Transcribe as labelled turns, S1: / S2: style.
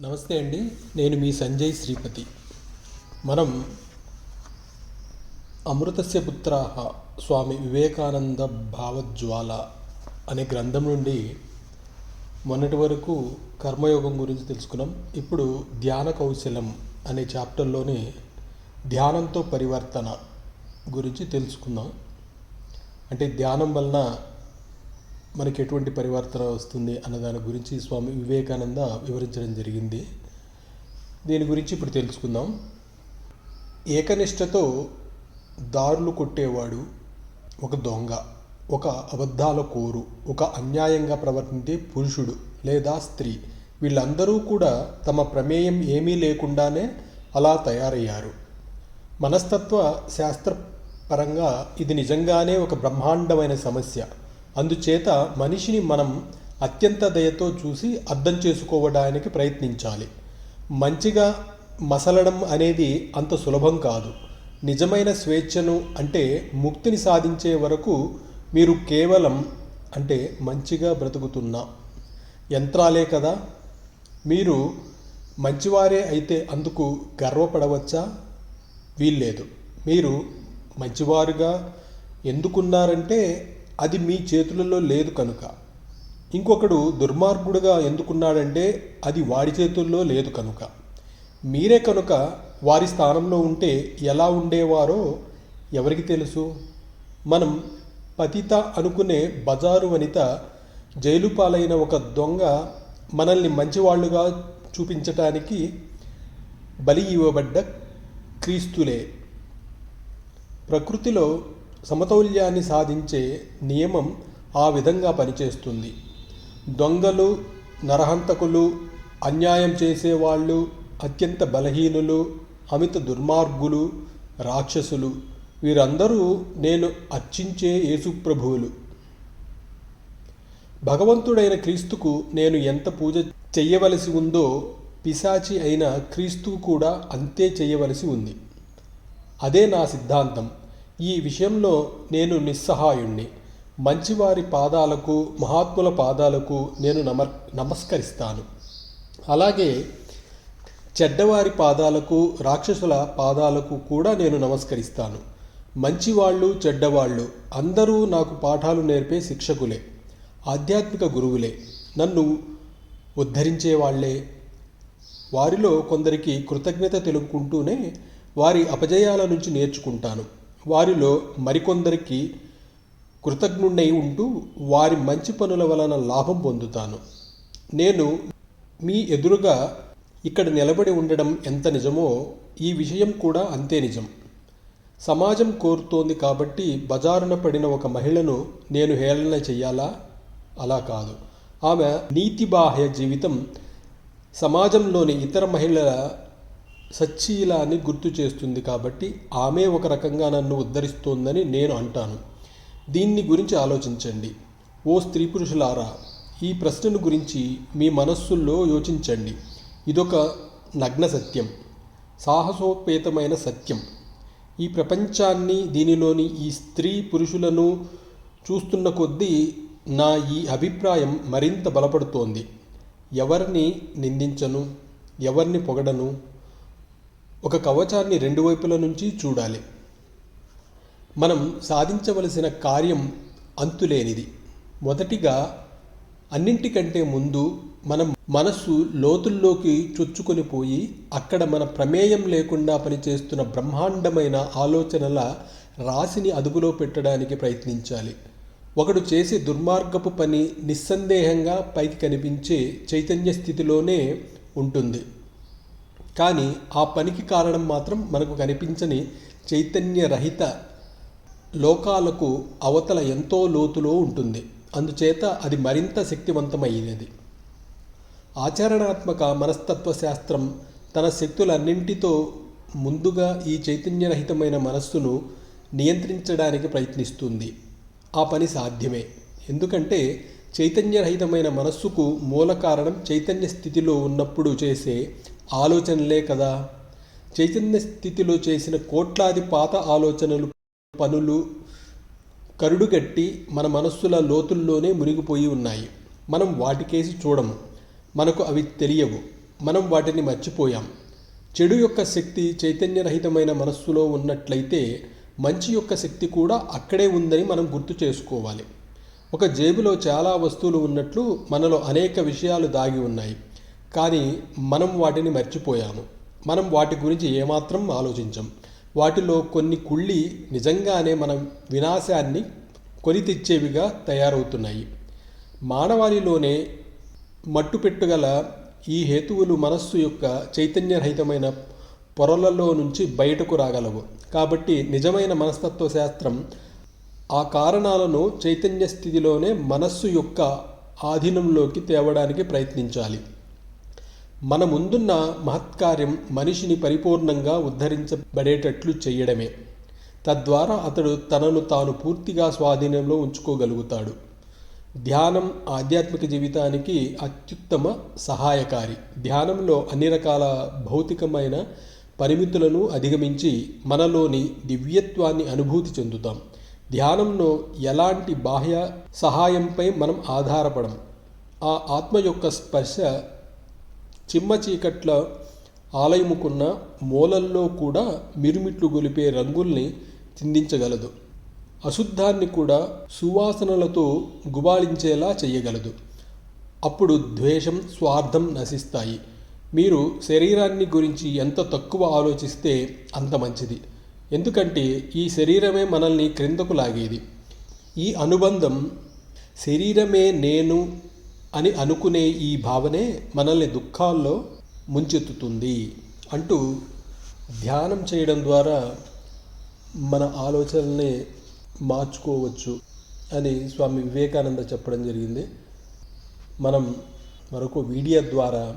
S1: నమస్తే అండి నేను మీ సంజయ్ శ్రీపతి. మనం అమృతస్య పుత్రాహ స్వామి వివేకానంద భావజ్వాల అనే గ్రంథం నుండి మొన్నటి వరకు కర్మయోగం గురించి తెలుసుకున్నాం. ఇప్పుడు ధ్యాన కౌశలం అనే చాప్టర్లోని ధ్యానంతో పరివర్తన గురించి తెలుసుకుందాం. అంటే ధ్యానం వలన మనకి ఎటువంటి పరివర్తన వస్తుంది అన్న దాని గురించి స్వామి వివేకానంద వివరించడం జరిగింది. దీని గురించి ఇప్పుడు తెలుసుకుందాం. ఏకనిష్టతో దారులు కొట్టేవాడు ఒక దొంగ ఒక అబద్ధాల కోరు ఒక అన్యాయంగా ప్రవర్తించే పురుషుడు లేదా స్త్రీ. వీళ్ళందరూ కూడా తమ ప్రమేయం ఏమీ లేకుండానే అలా తయారయ్యారు. మనస్తత్వ శాస్త్ర పరంగా ఇది నిజంగానే ఒక బ్రహ్మాండమైన సమస్య. అందుచేత మనిషిని మనం అత్యంత దయతో చూసి అర్థం చేసుకోవడానికి ప్రయత్నించాలి. మంచిగా మసలడం అనేది అంత సులభం కాదు. నిజమైన స్వేచ్ఛను అంటే ముక్తిని సాధించే వరకు మీరు కేవలం అంటే మంచిగా బ్రతుకుతున్న. యంత్రాలే కదా. మీరు మంచివారే అయితే అందుకు గర్వపడవచ్చా? వీల్లేదు. మీరు మంచివారుగా ఎందుకున్నారంటే అది మీ చేతులలో లేదు కనుక. ఇంకొకడు దుర్మార్గుడుగా ఎందుకున్నాడంటే అది వాడి చేతుల్లో లేదు కనుక. మీరే కనుక వారి స్థానంలో ఉంటే ఎలా ఉండేవారో ఎవరికి తెలుసు? మనం పతిత అనుకునే బజారు వనిత జైలు పాలైన ఒక దొంగ మనల్ని మంచివాళ్ళుగా చూపించటానికి బలి ఇవ్వబడ్డ క్రీస్తులే. ప్రకృతిలో సమతౌల్యాన్ని సాధించే నియమం ఆ విధంగా పనిచేస్తుంది. దొంగలు నరహంతకులు అన్యాయం చేసేవాళ్ళు అత్యంత బలహీనులు అమిత దుర్మార్గులు రాక్షసులు వీరందరూ నేను అర్చించే యేసుప్రభువులు భగవంతుడైన క్రీస్తుకు నేను ఎంత పూజ చెయ్యవలసి ఉందో పిశాచి అయిన క్రీస్తు కూడా అంతే చేయవలసి ఉంది. అదే నా సిద్ధాంతం. ఈ విషయంలో నేను నిస్సహాయుణ్ణి. మంచివారి పాదాలకు మహాత్ముల పాదాలకు నేను నమ నమస్కరిస్తాను. అలాగే చెడ్డవారి పాదాలకు రాక్షసుల పాదాలకు కూడా నేను నమస్కరిస్తాను. మంచివాళ్ళు చెడ్డవాళ్ళు అందరూ నాకు పాఠాలు నేర్పే శిక్షకులే ఆధ్యాత్మిక గురువులే నన్ను ఉద్ధరించే వాళ్ళే వారిలో కొందరికి కృతజ్ఞత తెలుపుకుంటూనే వారి అపజయాల నుంచి నేర్చుకుంటాను. వారిలో మరికొందరికి కృతజ్ఞుడై ఉంటూ వారి మంచి పనుల వలన లాభం పొందుతాను. నేను మీ ఎదురుగా ఇక్కడ నిలబడి ఉండడం ఎంత నిజమో ఈ విషయం కూడా అంతే నిజం. సమాజం కోరుతోంది కాబట్టి బజారున పడిన ఒక మహిళను నేను హేళన చెయ్యాలా అలా కాదు. ఆమె నీతిబాహ్య జీవితం సమాజంలోని ఇతర మహిళల సచ్చీలాన్ని గుర్తు చేస్తుంది కాబట్టి ఆమె ఒక రకంగా నన్ను ఉద్ధరిస్తోందని నేను అంటాను. దీన్ని గురించి ఆలోచించండి. ఓ స్త్రీ పురుషులారా ఈ ప్రశ్నను గురించి మీ మనస్సుల్లో యోచించండి. ఇదొక నగ్న సత్యం సాహసోపేతమైన సత్యం. ఈ ప్రపంచాన్ని దీనిలోని ఈ స్త్రీ పురుషులను చూస్తున్న కొద్దీ నా ఈ అభిప్రాయం మరింత బలపడుతోంది. ఎవరిని నిందించను? ఎవరిని పొగడను? ఒక కవచాన్ని రెండు వైపుల నుంచి చూడాలి. మనం సాధించవలసిన కార్యం అంతులేనిది. మొదటిగా అన్నింటికంటే ముందు మనం మనస్సు లోతుల్లోకి చొచ్చుకొని పోయి అక్కడ మన ప్రమేయం లేకుండా పనిచేస్తున్న బ్రహ్మాండమైన ఆలోచనల రాశిని అదుపులో పెట్టడానికి ప్రయత్నించాలి. ఒకడు చేసే దుర్మార్గపు పని నిస్సందేహంగా పైకి కనిపించే చైతన్య స్థితిలోనే ఉంటుంది. కానీ ఆ పనికి కారణం మాత్రం మనకు కనిపించని చైతన్యరహిత లోకాలకు అవతల ఎంతో లోతులో ఉంటుంది. అందుచేత అది మరింత శక్తివంతమైనది ఆచరణాత్మక మనస్తత్వ శాస్త్రం తన శక్తులన్నింటితో ముందుగా ఈ చైతన్యరహితమైన మనస్సును నియంత్రించడానికి ప్రయత్నిస్తుంది. ఆ పని సాధ్యమే. ఎందుకంటే చైతన్యరహితమైన మనస్సుకు మూల కారణం చైతన్య స్థితిలో ఉన్నప్పుడు చేసే ఆలోచనలే కదా. చైతన్య స్థితిలో చేసిన కోట్లాది పాత ఆలోచనలు పనులు కరుడుగట్టి మన మనస్సుల లోతుల్లోనే మునిగిపోయి ఉన్నాయి. మనం వాటికేసి చూడము. మనకు అవి తెలియవు. మనం వాటిని మర్చిపోయాం. చెడు యొక్క శక్తి చైతన్యరహితమైన మనస్సులో ఉన్నట్లయితే మంచి యొక్క శక్తి కూడా అక్కడే ఉందని మనం గుర్తు చేసుకోవాలి. ఒక జేబులో చాలా వస్తువులు ఉన్నట్లు మనలో అనేక విషయాలు దాగి ఉన్నాయి. కానీ మనం వాటిని మర్చిపోయాము. మనం వాటి గురించి ఏమాత్రం ఆలోచించం. వాటిలో కొన్ని కుళ్ళి నిజంగానే మన వినాశాన్ని కొని తెచ్చేవిగా తయారవుతున్నాయి. మానవాళిలోనే మట్టు పెట్టుగల ఈ హేతువులు మనస్సు యొక్క చైతన్యరహితమైన పొరలలో నుంచి బయటకు రాగలవు. కాబట్టి నిజమైన మనస్తత్వ శాస్త్రం ఆ కారణాలను చైతన్య స్థితిలోనే మనస్సు యొక్క ఆధీనంలోకి తేవడానికి ప్రయత్నించాలి. మన ముందున్న మహత్కార్యం మనిషిని పరిపూర్ణంగా ఉద్ధరించబడేటట్లు చేయడమే. తద్వారా అతడు తనను తాను పూర్తిగా స్వాధీనంలో ఉంచుకోగలుగుతాడు. ధ్యానం ఆధ్యాత్మిక జీవితానికి అత్యుత్తమ సహాయకారి. ధ్యానంలో అన్ని రకాల భౌతికమైన పరిమితులను అధిగమించి మనలోని దివ్యత్వాన్ని అనుభూతి చెందుతాం. ధ్యానంలో ఎలాంటి బాహ్య సహాయంపై మనం ఆధారపడం. ఆ ఆత్మ యొక్క స్పర్శ చిమ్మ చీకట్ల ఆలయముకున్న మూలల్లో కూడా మిరుమిట్లు గొలిపే రంగుల్ని చిందించగలదు. అశుద్ధాన్ని కూడా సువాసనలతో గుబాళించేలా చేయగలదు అప్పుడు ద్వేషం స్వార్థం నశిస్తాయి. మీరు శరీరాన్ని గురించి ఎంత తక్కువ ఆలోచిస్తే అంత మంచిది. ఎందుకంటే ఈ శరీరమే మనల్ని క్రిందకు లాగేది. ఈ అనుబంధం శరీరమే నేను అని అనుకునే ఈ భావనే మనల్ని దుఃఖాల్లో ముంచెత్తుతుంది అంటూ ధ్యానం చేయడం ద్వారా మన ఆలోచనల్ని మార్చుకోవచ్చు అని స్వామి వివేకానంద చెప్పడం జరిగింది. మనం మరొక వీడియో ద్వారా